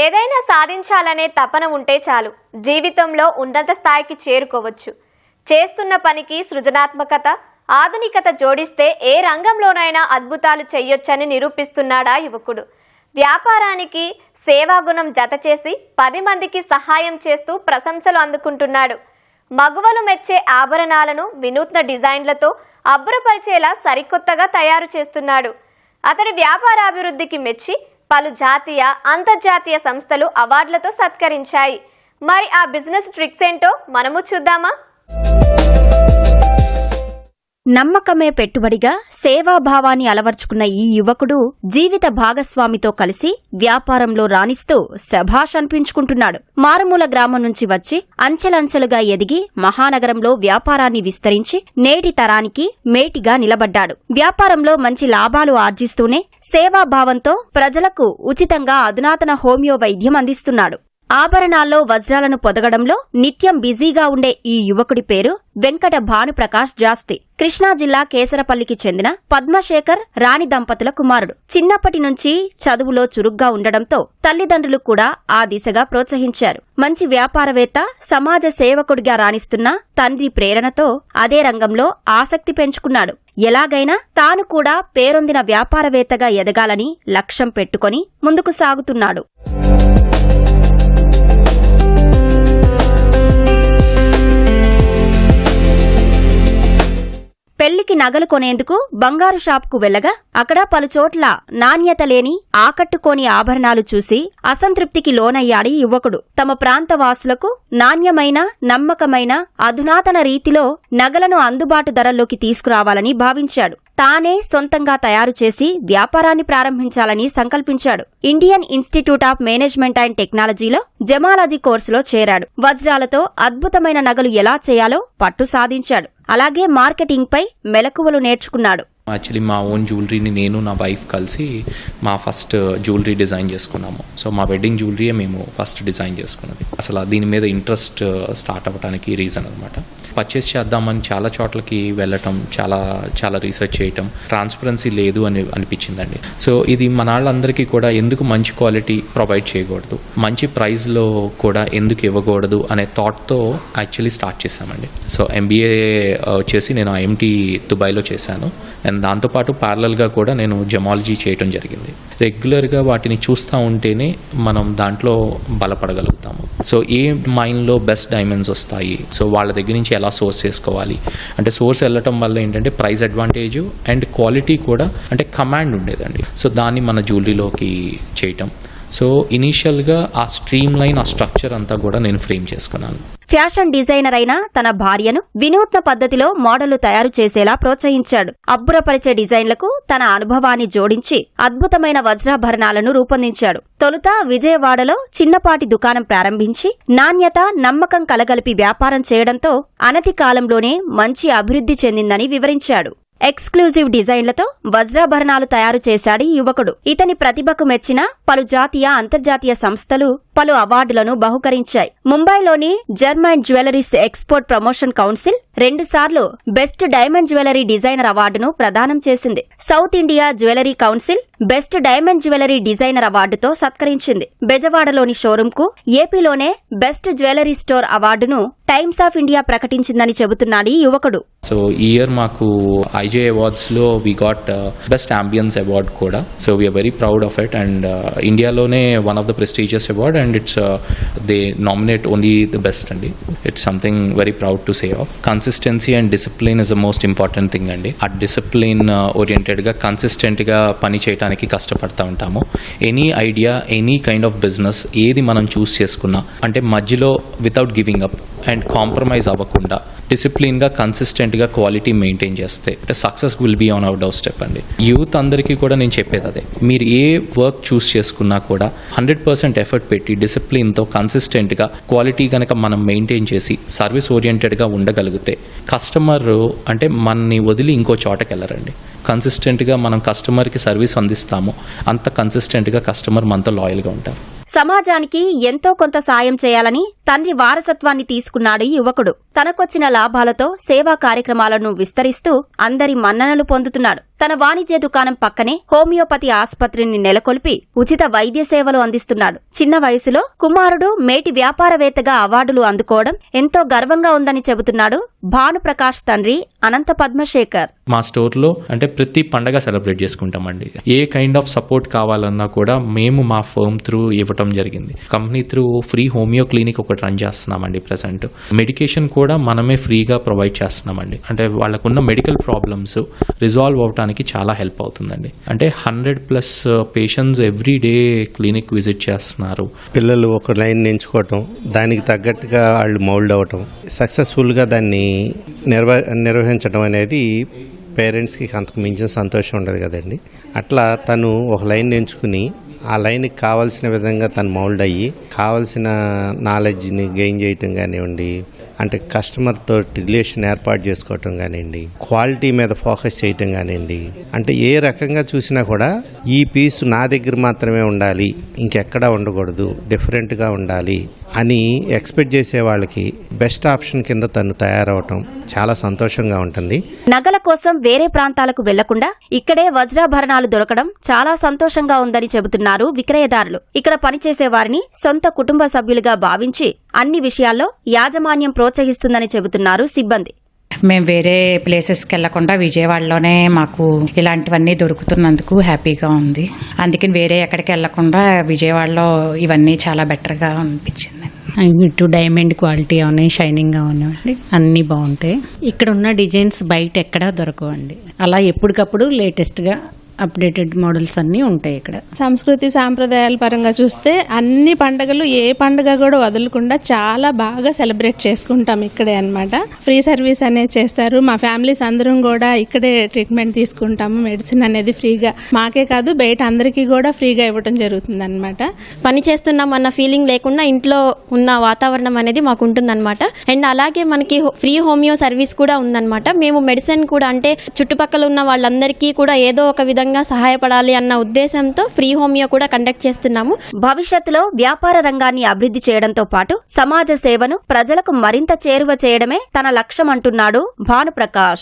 ఏదైనా సాధించాలనే తపన ఉంటే చాలు. జీవితంలో ఉన్నత స్థాయికి చేరుకోవచ్చు. చేస్తున్న పనికి సృజనాత్మకత ఆధునికత జోడిస్తే ఏ రంగంలోనైనా అద్భుతాలు చెయ్యొచ్చని నిరూపిస్తున్నాడా యువకుడు. వ్యాపారానికి సేవాగుణం జత చేసి పది మందికి సహాయం చేస్తూ ప్రశంసలు అందుకుంటున్నాడు. మగువలు మెచ్చే ఆభరణాలను వినూత్న డిజైన్లతో అబ్బురపరిచేలా సరికొత్తగా తయారు చేస్తున్నాడు. అతడి వ్యాపారాభివృద్ధికి మెచ్చి పలు జాతీయ అంతర్జాతీయ సంస్థలు అవార్డులతో సత్కరించాయి. మరి ఆ బిజినెస్ ట్రిక్స్ ఏంటో మనము చూద్దామా? నమ్మకమే పెట్టుబడిగా సేవాభావాన్ని అలవర్చుకున్న ఈ యువకుడు జీవిత భాగస్వామితో కలిసి వ్యాపారంలో రాణిస్తూ శభాష్ అనిపించుకుంటున్నాడు. మారుమూల గ్రామం నుంచి వచ్చి అంచెలంచెలుగా ఎదిగి మహానగరంలో వ్యాపారాన్ని విస్తరించి నేటి తరానికి మేటిగా నిలబడ్డాడు. వ్యాపారంలో మంచి లాభాలు ఆర్జిస్తూనే సేవాభావంతో ప్రజలకు ఉచితంగా అధునాతన హోమియో వైద్యం అందిస్తున్నాడు. ఆభరణాల్లో వజ్రాలను పొదగడంలో నిత్యం బిజీగా ఉండే ఈ యువకుడి పేరు వెంకట భానుప్రకాష్ జాస్తి. కృష్ణా జిల్లా కేసరపల్లికి చెందిన పద్మశేఖర్ రాణి దంపతుల కుమారుడు. చిన్నప్పటి నుంచి చదువులో చురుగ్గా ఉండడంతో తల్లిదండ్రులు కూడా ఆ దిశగా ప్రోత్సహించారు. మంచి వ్యాపారవేత్త సమాజ సేవకుడిగా రాణిస్తున్న తండ్రి ప్రేరణతో అదే రంగంలో ఆసక్తి పెంచుకున్నాడు. ఎలాగైనా తాను కూడా పేరొందిన వ్యాపారవేత్తగా ఎదగాలని లక్ష్యం పెట్టుకొని ముందుకు సాగుతున్నాడు. పెళ్ళికి నగలు కొనేందుకు బంగారు షాప్కు వెళ్ళగా అక్కడ పలుచోట్ల నాణ్యత లేని ఆకట్టుకోని ఆభరణాలు చూసి అసంతృప్తికి లోనయ్యాడు యువకుడు. తమ ప్రాంత వాసులకు నాణ్యమైన నమ్మకమైన అధునాతన రీతిలో నగలను అందుబాటు ధరల్లోకి తీసుకురావాలని భావించాడు. తానే సొంతంగా తయారు చేసి వ్యాపారాన్ని ప్రారంభించాలని సంకల్పించాడు. Indian Institute of Management and టెక్నాలజీలో జమాలజీ కోర్సులో చేరాడు. వజ్రాలతో అద్భుతమైన నగలు ఎలా చేయాలో పట్టు సాధించాడు. అలాగే మార్కెటింగ్పై మెలకువలు నేర్చుకున్నాడు. యాక్చువల్లీ మా ఓన్ జ్యువెలరీని నేను నా వైఫ్ కలిసి మా ఫస్ట్ జ్యువెలరీ డిజైన్ చేసుకున్నాము. సో మా వెడ్డింగ్ జ్యువెలరీయే మేము ఫస్ట్ డిజైన్ చేసుకున్నది. అసలు దీని మీద ఇంట్రెస్ట్ స్టార్ట్ అవ్వడానికి రీజన్ అనమాట పర్చేస్ చేద్దామని చాలా చోట్లకి వెళ్ళటం చాలా చాలా రీసెర్చ్ చేయటం ట్రాన్స్పరెన్సీ లేదు అని అనిపించిందండి. సో ఇది మన వాళ్ళందరికీ కూడా ఎందుకు మంచి క్వాలిటీ ప్రొవైడ్ చేయకూడదు? మంచి ప్రైస్లో కూడా ఎందుకు ఇవ్వకూడదు అనే థాట్తో యాక్చువల్లీ స్టార్ట్ చేశామండి. సో ఎంబీఏ వచ్చేసి నేను ఐఎంటీ దుబాయ్లో చేశాను. అండ్ దాంతోపాటు ప్యారలల్గా కూడా నేను జమాలజీ చేయటం జరిగింది. రెగ్యులర్గా వాటిని చూస్తూ ఉంటేనే మనం దాంట్లో బలపడగలుగుతాము. సో ఏ మైన్లో బెస్ట్ డైమండ్స్ వస్తాయి? సో వాళ్ళ దగ్గర నుంచి ఎలా సోర్స్ చేసుకోవాలి? అంటే సోర్స్ వెళ్ళటం వల్ల ఏంటంటే ప్రైస్ అడ్వాంటేజ్ అండ్ క్వాలిటీ కూడా అంటే కమాండ్ ఉండేదండి. సో దాన్ని మన జ్యువెలరీలోకి చేయటం. సో ఇనీషియల్గా ఆ స్ట్రీమ్ లైన్ ఆ స్ట్రక్చర్ అంతా కూడా నేను ఫ్రేమ్ చేసుకున్నాను. ఫ్యాషన్ డిజైనర్ అయిన తన భార్యను వినూత్న పద్ధతిలో మోడళ్ళు తయారు చేసేలా ప్రోత్సహించాడు. అబ్బురపరిచే డిజైన్లకు తన అనుభవాన్ని జోడించి అద్భుతమైన వజ్రాభరణాలను రూపొందించాడు. తొలుత విజయవాడలో చిన్నపాటి దుకాణం ప్రారంభించి నాణ్యత నమ్మకం కలగలిపి వ్యాపారం చేయడంతో అనతి కాలంలోనే మంచి అభివృద్ధి చెందిందని వివరించాడు. ఎక్స్క్లూజివ్ డిజైన్లతో వజ్రాభరణాలు తయారు చేశాడు యువకుడు. ఇతని ప్రతిభకు మెచ్చిన పలు జాతీయ అంతర్జాతీయ సంస్థలు పలు అవార్డులను బహుకరించాయి. ముంబైలోని German jewelleries export promotion council రెండుసార్లు బెస్ట్ డైమండ్ జ్యువెలరీ డిజైనర్ అవార్డును ప్రదానం చేసింది. South India jewellery council best diamond jewellery designer అవార్డుతో సత్కరించింది. బెజవాడలోని షోరూంకు ఏపీలోనే బెస్ట్ జ్యువెలరీ స్టోర్ అవార్డును టైమ్స్ ఆఫ్ ఇండియా ప్రకటించిందని చెబుతున్నాడు ఈ యువకుడు. సో ఈ ఇయర్ మాకు IJ అవార్డ్స్లో we got best ambience award కూడా. So we are very proud of it and ఇండియాలోనే one of the prestigious award and it's they nominate only the best అండి. It's something very proud to say of consistency and discipline is the most important thing అండి. ఆ discipline ఓరియంటెడ్గా కన్సిస్టెంట్గా పని చేయడానికి కష్టపడతా ఉంటాము. Any idea any kind of business ఏది మనం చూస్ చేసుకున్నా అంటే మధ్యలో without giving up and compromise అవ్వకుండా డిసిప్లిన్గా కన్సిస్టెంట్గా క్వాలిటీ మెయింటైన్ చేస్తే success will be on out of step అండి. యూత్ అందరికీ కూడా నేను చెప్పేది అదే. మీరు ఏ వర్క్ చూస్ చేసుకున్నా కూడా హండ్రెడ్ పర్సెంట్ ఎఫర్ట్ పెట్టి డిసిప్లిన్తో కన్సిస్టెంట్గా క్వాలిటీ కనుక మనం మెయింటైన్ చేసి సర్వీస్ ఓరియంటెడ్గా ఉండగలిగితే కస్టమర్ అంటే మనని వదిలి ఇంకో చోటకి వెళ్ళరండి. కన్సిస్టెంట్గా మనం కస్టమర్కి సర్వీస్ అందిస్తాము అంత కన్సిస్టెంట్గా కస్టమర్ మనతో లాయల్గా ఉంటారు. సమాజానికి ఎంతో కొంత సాయం చేయాలని తండ్రి వారసత్వాన్ని తీసుకున్నాడు యువకుడు. తనకొచ్చిన లాభాలతో సేవా కార్యక్రమాలను విస్తరిస్తూ అందరి మన్ననలు పొందుతున్నాడు. తన వాణిజ్య దుకాణం పక్కనే హోమియోపతి ఆసుపత్రిని నెలకొల్పి ఉచిత వైద్య సేవలు అందిస్తున్నాడు. చిన్న వయసులో కుమారుడు మేటి వ్యాపారవేత్తగా అవార్డులు అందుకోవడం ఎంతో గర్వంగా ఉందని చెబుతున్నాడు భానుప్రకాష్ తండ్రి అనంత పద్మశేఖర్. మా స్టోర్లో అంటే ప్రతి పండగ సెలబ్రేట్ చేసుకుంటామండి. ఏ కైండ్ ఆఫ్ సపోర్ట్ కావాలన్నా కూడా మేము మా ఫర్మ్ త్రూ ఇవ్వటం జరిగింది. Company through free homeo clinic ఒకటి రన్ చేస్తున్నామండి ప్రజెంట్. మెడికేషన్ కూడా మనమే ఫ్రీగా ప్రొవైడ్ చేస్తున్నామండి. అంటే వాళ్ళకున్న మెడికల్ ప్రాబ్లమ్స్ రిజాల్వ్ మనకి చాలా హెల్ప్ అవుతుందండి. అంటే hundred plus patients every day clinic visit చేస్తున్నారు. పిల్లలు ఒక లైన్ ఎంచుకోవటం దానికి తగ్గట్టుగా వాళ్ళు మౌల్డ్ అవ్వటం సక్సెస్ఫుల్గా దాన్ని నిర్వ నిర్వహించడం అనేది పేరెంట్స్కి అంతకు మించిన సంతోషం ఉండదు కదండి. అట్లా తను ఒక లైన్ ఎంచుకుని ఆ లైన్కి కావాల్సిన విధంగా తను మౌల్డ్ అయ్యి కావాల్సిన నాలెడ్జ్ని గెయిన్ చేయటం కానివ్వండి అంటే కస్టమర్తో రిలేషన్ ఏర్పాటు చేసుకోవటం కానివ్వండి క్వాలిటీ మీద ఫోకస్ చేయటం కానివ్వండి అంటే ఏ రకంగా చూసినా కూడా ఈ పీస్ నా దగ్గర మాత్రమే ఉండాలి ఇంకెక్కడా ఉండకూడదు డిఫరెంట్గా ఉండాలి అని ఎక్స్పెక్ట్ చేసే వాళ్ళకి బెస్ట్ ఆప్షన్ కింద తను తయారవటం చాలా సంతోషంగా ఉంటుంది. నగల కోసం వేరే ప్రాంతాలకు వెళ్ళకుండా ఇక్కడే వజ్రాభరణాలు దొరకడం చాలా సంతోషంగా ఉందని చెబుతున్నారు విక్రయదారులు. ఇక్కడ పనిచేసే వారిని సొంత కుటుంబ సభ్యులుగా భావించి అన్ని విషయాల్లో యాజమాన్యం ప్రోత్సహిస్తుందని చెబుతున్నారు సిబ్బంది. మేము వేరే ప్లేసెస్కి వెళ్ళకుండా విజయవాడలోనే మాకు ఇలాంటివన్నీ దొరుకుతున్నందుకు హ్యాపీగా ఉంది. అందుకని వేరే ఎక్కడికి వెళ్ళకుండా విజయవాడలో ఇవన్నీ చాలా బెటర్గా అనిపించింది. ఇటు డైమండ్ క్వాలిటీ అవని షైనింగ్ అవనివ్వండి అన్నీ బాగుంటాయి. ఇక్కడ ఉన్న డిజైన్స్ బయట ఎక్కడా దొరకవండి. అలా ఎప్పటికప్పుడు లేటెస్ట్గా అప్డేటెడ్ మోడల్స్ అన్నీ ఉంటాయి ఇక్కడ. సంస్కృతి సాంప్రదాయాల పరంగా చూస్తే అన్ని పండుగలు ఏ పండుగ కూడా వదలకుండా చాలా బాగా సెలబ్రేట్ చేసుకుంటాం ఇక్కడే అన్నమాట. ఫ్రీ సర్వీస్ అనేది చేస్తారు. మా ఫ్యామిలీస్ అందరం కూడా ఇక్కడే ట్రీట్మెంట్ తీసుకుంటాము. మెడిసిన్ అనేది ఫ్రీగా. మాకే కాదు బయట అందరికీ కూడా ఫ్రీగా ఇవ్వడం జరుగుతుంది అనమాట పని చేస్తున్నాం అన్న ఫీలింగ్ లేకుండా ఇంట్లో ఉన్న వాతావరణం అనేది మాకు ఉంటుందన్నమాట. అండ్ అలాగే మనకి హో- ఫ్రీ హోమియో సర్వీస్ కూడా ఉందన్నమాట. మేము మెడిసిన్ కూడా అంటే చుట్టుపక్కల ఉన్న వాళ్ళందరికీ కూడా ఏదో ఒక విధంగా సహాయపడాలి అన్న ఉద్దేశంతో ఫ్రీ హోమియో కూడా కండక్ట్ చేస్తున్నాము. భవిష్యత్తులో వ్యాపార రంగాన్ని అభివృద్ధి చేయడంతో పాటు సమాజ సేవను ప్రజలకు మరింత చేరువ చేయడమే తన లక్ష్యమంటున్నాడు భానుప్రకాష్.